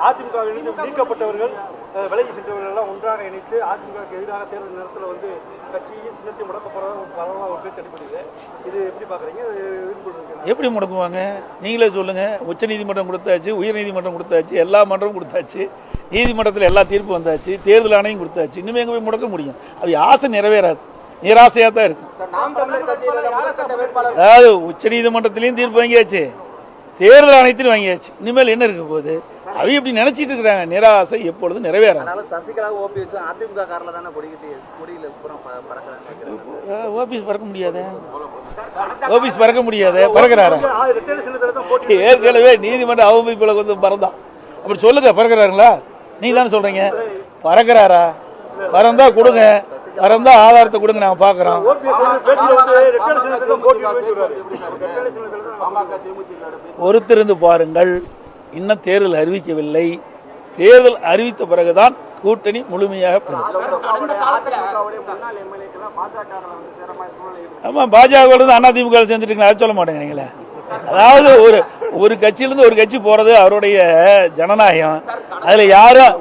அதிமுகவிலிருந்து நீக்கப்பட்டவர்கள் அஹ், விலகி சென்றவர்கள் எல்லாம் ஒன்றாக இணைத்து அதிமுகவுக்கு எதிராக தேர்தல் நேரத்தில் வந்து கட்சியும் சின்னத்தை முடக்க போறதா ஒரு பரவலாக ஒரு பேச்சு அடிப்படுது இது எப்படி பாக்குறீங்க எப்படி முடக்குவாங்க? நீங்களே சொல்லுங்க. உச்ச நீதிமன்றம் கொடுத்தாச்சு உயர் நீதிமன்றம் கொடுத்தாச்சு எல்லா மன்றமும் கொடுத்தாச்சு நீதிமன்றத்தில் எல்லா தீர்ப்பு வந்தாச்சு தேர்தல் ஆணையம் கொடுத்தாச்சு. இன்னுமே எங்க போய் முடக்க முடியும்? அது ஆசை நிறைவேறாது. நிராசையாக தான் இருக்கும் அதாவது உச்ச நீதிமன்றத்திலையும் தீர்ப்பு வாங்கியாச்சு. தேர்தல் ஆணையத்திலும் வாங்கியாச்சு. இனிமேல் என்ன இருக்க போகுது? அவங்க இப்படி நினைச்சிட்டு இருக்கிறாங்க. நிராசை அதனால சசிகலா ஓபிஎஸ் பறக்க முடியாது? ஓபிஎஸ் பறக்க முடியாது? பறக்கிறாரா? ஏற்கனவே நீதிமன்ற அவமதிப்புல வந்து பறந்தான் அப்படி சொல்லுங்க பறக்கிறாருங்களா? நீ தானே சொல்றீங்க. பறக்கிறாரா? பறந்தா கொடுங்க. திறந்தா ஆதாரத்தை கொடுங்க நாங்க பாக்குறோம் பொறுத்திருந்து பாருங்கள் இன்னும் தேர்தல் அறிவிக்கவில்லை. தேர்தல் அறிவித்த பிறகுதான் கூட்டணி முழுமையாக ஆமா பாஜக அதிமுக சேர்ந்துட்டு அதை சொல்ல மாட்டேங்கிறீங்களே. அதாவது ஒரு ஒரு கட்சியிலிருந்து ஒரு கட்சி போறது அவருடைய ஜனநாயகம். அதுல யாரும்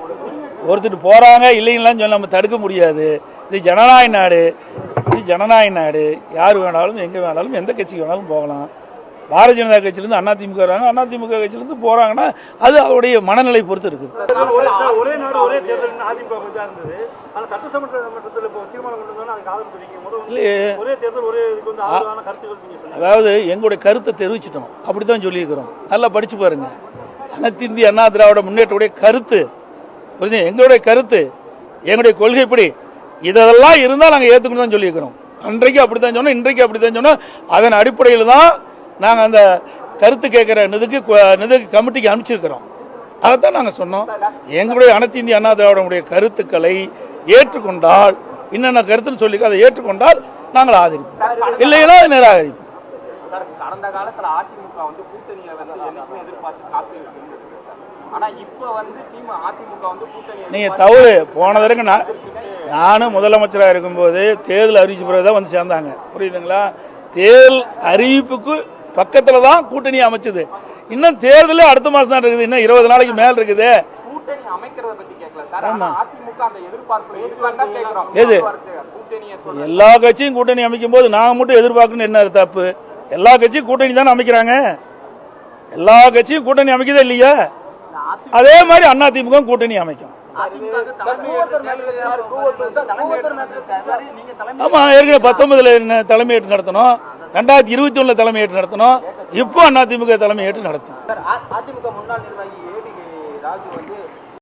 ஒருத்தர் போறாங்க இல்லைங்களான்னு சொல்ல நம்ம தடுக்க முடியாது. இது ஜனநாயக நாடு. இது ஜனநாயக நாடு. யார் வேணாலும் எங்க வேணாலும் எந்த கட்சிக்கு வேணாலும் போகலாம். பாரதிய ஜனதா கட்சியிலிருந்து அதிமுக வராங்க. அதிமுக கட்சியிலிருந்து போறாங்கன்னா அது அவருடைய மனநிலை பொறுத்து இருக்குது. அதாவது எங்களுடைய கருத்தை தெரிவிச்சிட்டோம். அப்படித்தான் சொல்லியிருக்கிறோம். நல்லா படிச்சு பாருங்க. அனைத்து இந்திய அண்ணா திராவிட முன்னேற்றக்கூடிய கருத்து. புரிஞ்சு எங்களுடைய கருத்து எங்களுடைய கொள்கைப்படி இதெல்லாம் இருந்தால் நாங்கள் ஏற்றுக்கணும் தான் சொல்லியிருக்கிறோம். அன்றைக்கு அப்படித்தான் சொன்னோம் இன்றைக்கு அப்படித்தான் சொன்னோம். அதன் அடிப்படையில் தான் நாங்கள் அந்த கருத்து கேட்குற நிதிக்கு நிதிக்கு கமிட்டிக்கு அனுப்பிச்சிருக்கிறோம். அதைத்தான் நாங்கள் சொன்னோம். எங்களுடைய அனைத்து இந்திய அண்ணா திராவிடனுடைய கருத்துக்களை ஏற்றுக்கொண்டால் என்னென்ன கருத்துன்னு சொல்லி அதை ஏற்றுக்கொண்டால் நாங்கள் ஆதரிப்போம். இல்லைன்னா அதை நிராகரிப்போம் கடந்த காலத்தில் அதிமுக வந்து கூட்டணியை வந்து எதிர்பார்த்து காத்து இருந்தது சார். ஆனா இப்ப வந்து திமு அதிமுக வந்து கூட்டணி நீங்க தவறு. போன தடவை நான் நானும் முதலமைச்சராக இருக்கும்போது தேர்தல் அறிவிச்ச பிறகு தான் வந்து சேர்ந்தாங்க. புரியுதுங்களா? தேர்தல் அறிவிப்புக்கு பக்கத்துல தான் கூட்டணி அமைச்சது. இன்னும் தேர்தலே அடுத்த மாசம் தான் இருக்குது. இன்னும் இருபது நாளைக்கு மேல் இருக்குது. எது? எல்லா கட்சியும் கூட்டணி அமைக்கும் போது நாங்க மட்டும் எதிர்பார்க்கணும் என்ன தப்பு? எல்லா கட்சியும் கூட்டணி தானே அமைக்கிறாங்க. எல்லா கட்சியும் கூட்டணி அமைக்கதே இல்லையா? அதே மாதிரி அண்ணா திமுக கூட்டணி அமைக்கும். ஆமா ஏற்கனவே பத்தொன்பதுல என்ன தலைமையேற்று நடத்தணும். ரெண்டாயிரத்தி இருபத்தி ஒண்ணுல தலைமையேற்று நடத்தணும். இப்போ அதிமுக தலைமையேற்று நடத்தும். அதிமுக முன்னாள் நிர்வாகி ஏடி ராஜு வந்து